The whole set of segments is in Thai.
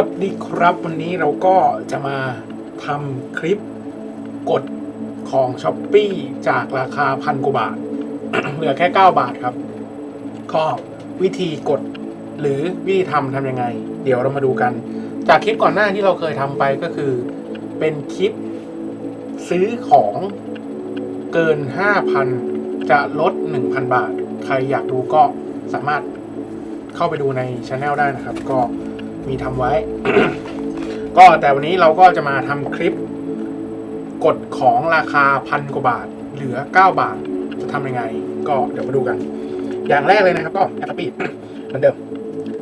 วัสดีครับวันนี้เราก็จะมาทำคลิปกดของช้อปปีจากราคาพันกว่าบาท เหลือแค่ 9 บาทครับ ก็วิธีกดหรือวิธีทำทำยังไง เดี๋ยวเรามาดูกัน จากคลิปก่อนหน้าที่เราเคยทำไปก็คือ เป็นคลิปซื้อของเกิน 5,000 จะลด 1,000 บาท ใครอยากดูก็สามารถเข้าไปดูในช anel ได้นะครับ ก็ มีทำไว้ ก็แต่วันนี้เราก็จะมาทำคลิป กดของราคาพันกว่าบาท เหลือ 9 บาท จะทำยังไง ก็เดี๋ยวมาดูกัน อย่างแรกเลยนะครับ ก็แอปปี้เหมือนเดิม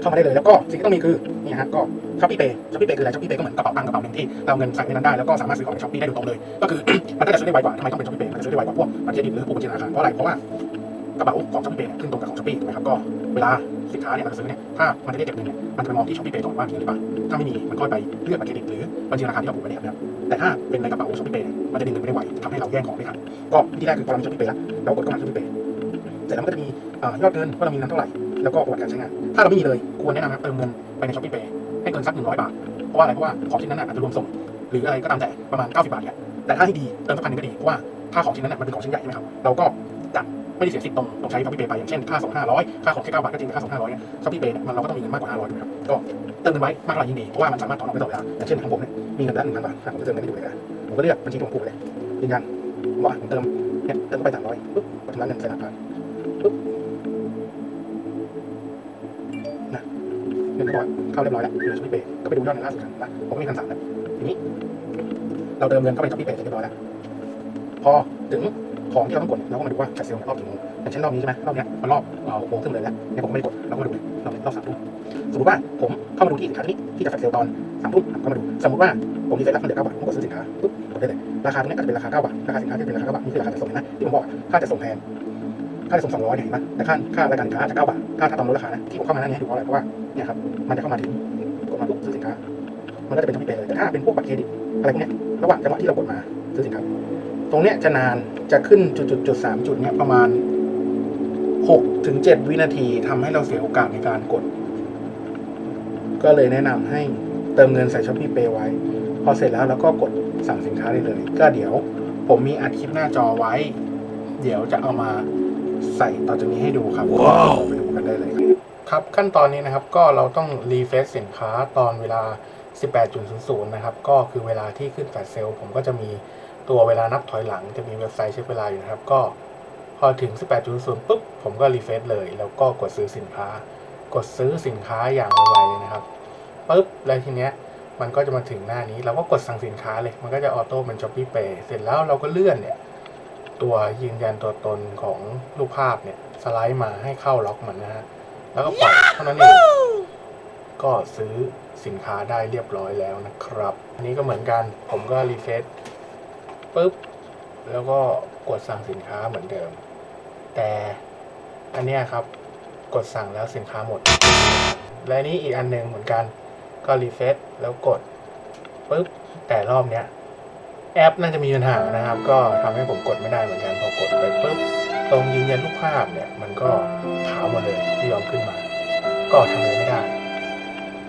เข้ามาได้เลยแล้วก็สิ่งที่ต้องมีคือนี่ฮะก็ช้อปปี้เปย์ช้อปปี้เปย์คืออะไรช้อปปี้เปย์ก็เหมือนกระเป๋าตังค์กระเป๋าหนึ่งที่เราเอาเงินใส่ในนั้นได้แล้วก็สามารถซื้อของในช้อปปี้ได้โดยตรงเลย ก็คือมันก็จะซื้อได้ไวกว่าทำไมต้องเป็นช้อปปี้เปย์มันจะซื้อได้ไวกว่าพวกบัตรเครดิตหรือพวกบัญชีธนาคารเพราะอะไรเพราะว่า กระเป๋าของช้อปปี้เปย์ขึ้นตรงกับของช้อปปี้ถูกไหมครับก็เวลาสินค้าเนี่ยมันจะซื้อเนี่ยถ้ามันจะได้เก็บเงินเนี่ยมันจะไปมองที่ช้อปปี้เปย์ก่อนว่ามีหรือเปล่าถ้าไม่มีมันก็ไปเลือกบัตรเครดิตหรือบัญชีธนาคารที่เราผูกไว้เนี่ยนะครับแต่ถ้าเป็นในกระเป๋าช้อปปี้เปย์มันจะดึงเงินไม่ได้ไวทำให้เราแย่งของไม่ทันก็วิธีแรกคือพอเรามีช้อปปี้เปย์แล้วเรากดเข้ามาช้อปปี้เปย์เสร็จแล้วมันก็จะมียอดเงินว่าเรามีเงินเท่าไหร่แล้วก็ประวัติการใช้งาน ถ้าเราไม่มีเลยควรแนะนำครับเติมเงินไปในช้อปปี้เปย์ให้เกินสักหนึ่งร้อยบาทเพราะว่าอะไรเพราะว่าของชิ้นนั้นอาจจะรวมส่ง หรืออะไรก็ตามแต่ประมาณ 90 บาทเนี่ยแต่ถ้าให้ดีเติมสักพันนึงก็ดีเพราะว่าถ้าของชิ้นนั้นมันเป็นของชิ้นใหญ่ใช่ไหมครับเราก็ จะไม่ได้เสียสิทธิ์ตรงตรงใช้ช้อปปี้เปย์ไปอย่างเช่นค่าส่ง500ค่าของแค่9บาทก็จริงแต่ค่าส่ง500เนี่ยช้อปปี้เปย์เนี่ยมันเราก็ต้องมีเงินมากกว่า500ถูกไหมครับก็เติมเงินไว้มากเท่าไหร่ยิ่งดีเพราะว่ามันสามารถถอนออกได้ตลอดเวลาอย่างเช่นของผมเนี่ยมีเงินละหนึ่งพันบาทผมจะเติมเงินให้ดูเลยนะผมก็เลือกบัญชีที่ผมผูกไปเลยยืนยันว่าผมเติมเนี่ยเติมเข้าไป300ปุ๊บกดชำระเงินใส่ธนาคารปุ๊บนะเงินก็บอกเข้าเรียบร้อยแล้วอยู่ในช้อปปี้เปย์ก็ไปดูยอดเงินล่าสุดกันนะผมก็มีพันสามแล้วทีนี้ เราเติมเงินเข้าไปช้อปปี้เปย์เสร็จเรียบร้อยแล้วพอถึง ของที่เราต้องกดเราก็มาดูว่าแฟลชเซลล์รอบกี่โมงอย่างเช่นรอบนี้ใช่ไหมรอบเนี้ยมันรอบหกโมงครึ่งเลยแล้วเนี่ยผมไม่ได้กดเราก็มาดูเลยรอบนี้รอบสามทุ่มสมมติว่าผมเข้ามาดูที่สินค้าตัวนี้ที่จะแฟลชเซลล์ตอนสามทุ่มเข้ามาดูสมมติว่าผมมีเฟซแล้วมันเหลือเก้าบาทผมกดซื้อสินค้าปุ๊บกดได้เลยราคาตรงนี้ก็จะเป็นราคาเก้าบาทราคาสินค้าที่เป็นราคาเก้าบาทนี่คือราคาจะส่งเห็นไหมที่ผมบอกค่าจะส่งแพงค่าจะส่งสองร้อยเนี่ยเห็นไหมแต่ค่าค่ารายการค้าจะเก้าบาทถ้าถ้าตอนลดราคานะที่ผมเข้ามาหนั่นเนี่ยให้ดูเพราะอะไรเพราะว่าเนี่ยครับมันจะเข้ามาถึงกดมาปุ๊บซื้อสินค้า มันก็จะเป็นช้อปปี้เปย์เลยแต่ถ้าเป็นพวกบัตรเครดิตอะไรพวกเนี้ยระหว่างจังหวะที่เรากดมาซื้อสินค้า ตรงเนี้ยจะนานจะขึ้นจุดจุดจุดสามจุดเนี้ยประมาณหกถึงเจ็ดวินาทีทำให้เราเสียโอกาสในการกด ก็เลยแนะนำให้เติมเงินใส่ช้อปปี้เปย์ไว้ พอเสร็จแล้วเราก็กดสั่งสินค้าได้เลย ก็เดี๋ยวผมมีอัดคลิปหน้าจอไว้ เดี๋ยวจะเอามาใส่ต่อจากนี้ให้ดูครับว้าวไปดูกันได้เลยครับครับขั้นตอนนี้นะครับก็เราต้องรีเฟซสินค้าตอนเวลา 18.00 นะครับ ก็คือเวลาที่ขึ้นแฟลชเซลล์ผมก็จะมี ตัวเวลานับถอยหลังจะมีเว็บไซต์เช็คเวลาอยู่นะครับ ก็พอถึง 18.00ปุ๊บ ผมก็รีเฟซเลย แล้วก็กดซื้อสินค้า กดซื้อสินค้าอย่างไวๆเลยนะครับปุ๊บแล้วทีเนี้ยมันก็จะมาถึงหน้านี้ เราก็กดสั่งสินค้าเลย มันก็จะออโต้เป็น Shopee Pay เสร็จแล้วเราก็เลื่อนเนี่ยตัวยืนยันตัวตนของรูปภาพเนี่ยสไลด์มาให้เข้าล็อกมันนะฮะ แล้วก็ปล่อยเท่านั้นเอง ก็ซื้อสินค้าได้เรียบร้อยแล้วนะครับ อันนี้ก็เหมือนกัน ผมก็รีเฟซ ปุ๊บ แล้วก็กดสั่งสินค้าเหมือนเดิม แต่อันเนี้ยครับกดสั่งแล้วสินค้าหมด และนี้อีกอันหนึ่งเหมือนกันก็รีเฟซแล้วกดปุ๊บแต่รอบเนี้ยแอปน่าจะมีปัญหานะครับ ก็ทำให้ผมกดไม่ได้เหมือนกันพอกดไปปุ๊บตรงยืนยันรูปภาพเนี่ยมันก็ขาวหมดเลยที่ยอมขึ้นมา ก็ทำอะไรไม่ได้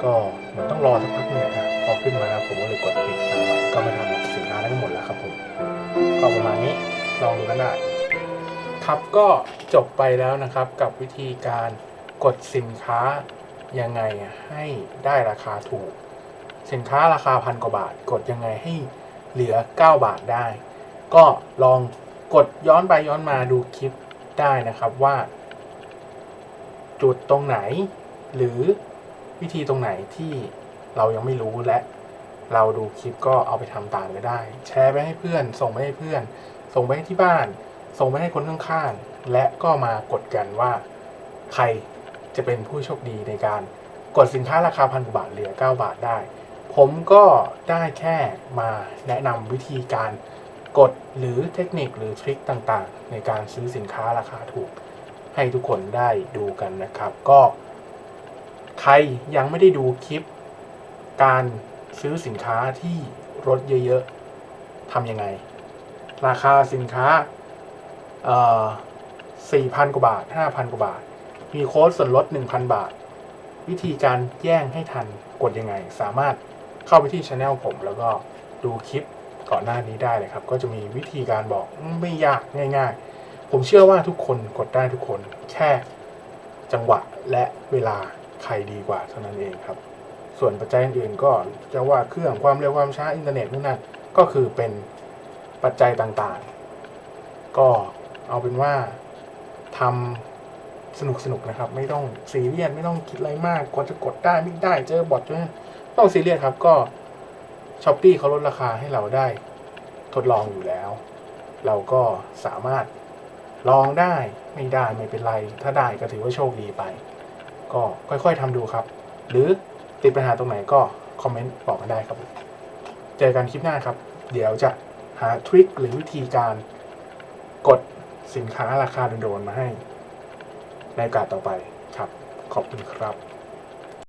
ก็เหมือนต้องรอสักพักหนึ่งนะครับพอขึ้นมาแล้วผมก็เลยกดปิดก็ไม่ทำสินค้าได้ทั้งหมดแล้วครับผมก็ประมาณนี้ลองดูกันได้ครับก็จบไปแล้วนะครับกับวิธีการกดสินค้ายังไงให้ได้ราคาถูก สินค้าราคาพันกว่าบาท กดยังไงให้เหลือ 9 บาทได้ ก็ลองกดย้อนไปย้อนมาดูคลิปได้นะครับว่า จุดตรงไหน หรือ วิธีตรงไหนที่เรายังไม่รู้และเราดูคลิปก็เอาไปทำตามก็ได้ แชร์ไปให้เพื่อน ส่งไปให้เพื่อน ส่งไปให้ที่บ้าน ส่งไปให้คนข้างๆ และก็มากดกันว่า ใครจะเป็นผู้โชคดีในการกดสินค้าราคาพันกว่าบาทเหลือ 9 บาทได้ ผมก็ได้แค่มาแนะนำวิธีการกดหรือเทคนิคหรือทริคต่างๆ ในการซื้อสินค้าราคาถูก ให้ทุกคนได้ดูกันนะครับ ก็ ใครยังไม่ได้ดูคลิป การซื้อสินค้าที่ลดเยอะๆทำยังไง ราคาสินค้าเอ่อ4,000กว่าบาท5,000กว่าบาท มีโค้ดส่วนลด1,000บาท วิธีการแย่งให้ทันกดยังไง สามารถเข้าไปที่ช anel ผมแล้วก็ดูคลิปก่อนหน้านี้ได้เลยครับ ก็จะมีวิธีการบอกไม่ยากง่าย ๆ ผมเชื่อว่าทุกคนกดได้ทุกคนแค่จังหวะและเวลา ใครดีกว่าเท่านั้นเองครับ ส่วนปัจจัยอื่นๆก็จะว่าเครื่องความเร็วความช้าอินเทอร์เน็ตนู่นนั่นก็คือเป็นปัจจัยต่างๆ ก็เอาเป็นว่าทำสนุกๆนะครับ ไม่ต้องซีเรียสไม่ต้องคิดอะไรมากกว่าจะกดได้ไม่ได้เจอบอทเจอไม่ต้องซีเรียสครับก็ช้อปปี้เขาลดราคาให้เราได้ทดลองอยู่แล้ว เราก็สามารถลองได้ไม่ได้ไม่เป็นไร ถ้าได้ก็ถือว่าโชคดีไป ก็ค่อยๆทำดูครับ หรือติดปัญหาตรงไหนก็คอมเมนต์บอกกันได้ครับ เจอกันคลิปหน้าครับ เดี๋ยวจะหาทริคหรือวิธีการกดสินค้าราคาโดนๆมาให้ ในโอกาสต่อไปครับ ขอบคุณครับ